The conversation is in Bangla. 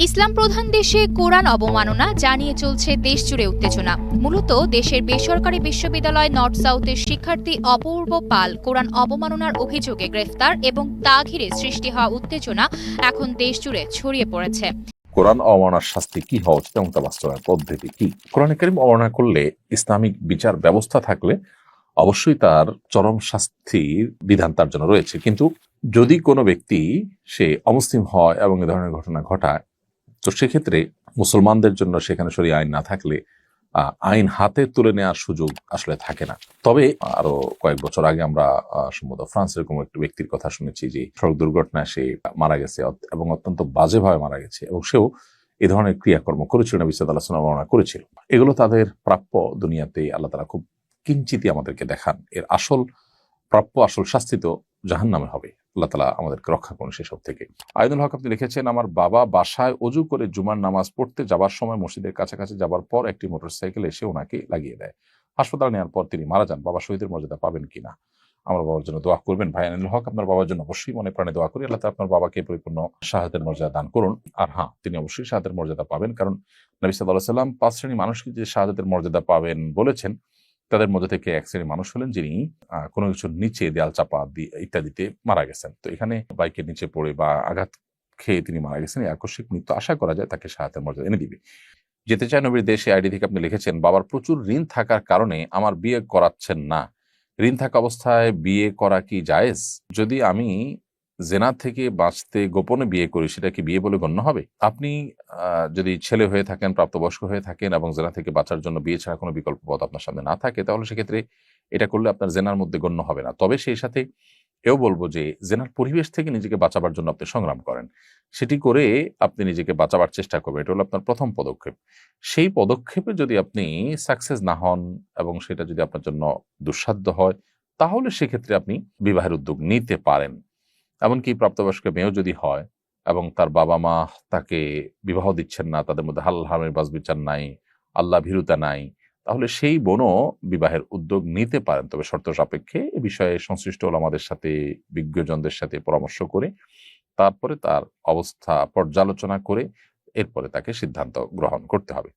ইসলাম প্রধান দেশে কোরআন অবমাননা জানিয়ে চলছে দেশজুড়ে উত্তেজনা। মূলত দেশের বেসরকারি বিশ্ববিদ্যালয় নর্থ সাউথের শিক্ষার্থী অপূর্ব পাল কোরআন অবমাননার অভিযোগে গ্রেফতার এবং তা ঘিরে সৃষ্টি হওয়া উত্তেজনা এখন দেশজুড়ে ছড়িয়ে পড়েছে। কোরআন অবমাননার শাস্তি কি হওয়া উচিত এবং তা বাস্তবায়ন পদ্ধতি কি? কোরআন করিম অবমাননা করলে ইসলামিক বিচার ব্যবস্থা থাকলে অবশ্যই তার চরম শাস্তির বিধান তার জন্য রয়েছে। কিন্তু যদি কোনো ব্যক্তি সে অমুসলিম হয় এবং এ ধরনের ঘটনা ঘটায়, তো সেক্ষেত্রে মুসলমানদের জন্য সেখানে সরি আইন না থাকলে আইন হাতে তুলে নেওয়ার সুযোগ আসলে থাকে না। তবে আরও কয়েক বছর আগে আমরা সম্ভবত ফ্রান্সের এরকম একটি ব্যক্তির কথা শুনেছি যে সড়ক দুর্ঘটনায় সে মারা গেছে এবং অত্যন্ত বাজেভাবে মারা গেছে এবং সেও এ ধরনের ক্রিয়াকর্ম করেছিল, নবী সাদ আল্লাহ বর্ণনা করেছিল। এগুলো তাদের প্রাপ্য দুনিয়াতে আল্লাহ তালা খুব কিঞ্চিতই আমাদেরকে দেখান। এর আসল প্রাপ্য, আসল শাস্তি তো জাহান নামে হবে। আল্লাহ তালা আমাদেরকে রক্ষা করুন সেসব থেকে। আয়দুল হক, আপনি লিখেছেন, আমার বাবা বাসায় অজু করে জুমার নামাজ পড়তে যাবার সময় মসজিদের কাছাকাছি যাবার পর একটি মোটরসাইকেল এসে ওনাকে লাগিয়ে দেয়। হাসপাতালে নেওয়ার পর তিনি মারা যান। বাবা শহীদের মর্যাদা পাবেন কিনা আমার বাবার জন্য দোয়া করবেন। ভাই আনিল হক, আপনার বাবার জন্য অবশ্যই মনে প্রাণে দোয়া করি। আল্লাহ আপনার বাবাকে পরিপূর্ণ শাহাদের মর্যাদা দান করুন। আর হ্যাঁ তিনি অবশ্যই শাহাদের মর্যাদা পাবেন। কারণ নবী সাল্লাহ সাল্লাম পাঁচ শ্রেণি মানুষকে যে শাহাদের মর্যাদা পাবেন বলেছেন তাদের মধ্যে থেকে এক শ্রেণির মানুষ হলেন যিনি কোনো কিছুর নিচে দেয়াল চাপা ইত্যাদিতে মারা গেছেন। তো এখানে বাইকের নিচে পড়ে বা আঘাত খেয়ে তিনি মারা গেছেন, এই আকস্মিক মৃত্যু আশা করা যায় তাকে শাহাদের মর্যাদা এনে দিবে। যেতে চায় নবীর দেশে আইডি থেকে আপনি লিখেছেন, বাবার প্রচুর ঋণ থাকার কারণে আমার বিয়ে করাচ্ছেন না। ঋণ থাকা অবস্থায় বিয়ে করা কি জায়েজ? যদি আমি জেনা থেকে বাঁচতে গোপনে বিয়ে করি, সেটা কি বিয়ে বলে গণ্য হবে? আপনি যদি ছেলে হয়ে থাকেন, প্রাপ্তবয়স্ক হয়ে থাকেন এবং জেনা থেকে বাঁচার জন্য বিয়ে ছাড়া কোনো বিকল্প পথ আপনার সামনে না থাকে, তাহলে সেক্ষেত্রে এটা করলে আপনার জেনার মধ্যে গণ্য হবে না। তবে সেই সাথে এও বলব যে, জেনার পরিবেশ থেকে নিজেকে বাঁচাবার জন্য আপনি সংগ্রাম করেন। সেটি করে আপনি নিজেকে বাঁচাবার চেষ্টা করবেন, এটা হলো আপনার প্রথম পদক্ষেপ। সেই পদক্ষেপে যদি আপনি সাকসেস না হন এবং সেটা যদি আপনার জন্য দুঃসাধ্য হয়, তাহলে সেক্ষেত্রে আপনি বিবাহের উদ্যোগ নিতে পারেন। এমনকি প্রাপ্তবয়স্ক মেয়েও যদি হয় এবং তার বাবা মা তাকে বিবাহ দিচ্ছেন না, তাদের মধ্যে হাল হামের বাস বিচার নাই, আল্লাহ ভীরুতা নাই, তাহলে সেই বোনও বিবাহের উদ্যোগ নিতে পারেন। তবে শর্ত সাপেক্ষে এ বিষয়ে সংশ্লিষ্ট আমাদের সাথে, বিজ্ঞজনদের সাথে পরামর্শ করে, তারপরে তার অবস্থা পর্যালোচনা করে, এরপরে তাকে সিদ্ধান্ত গ্রহণ করতে হবে।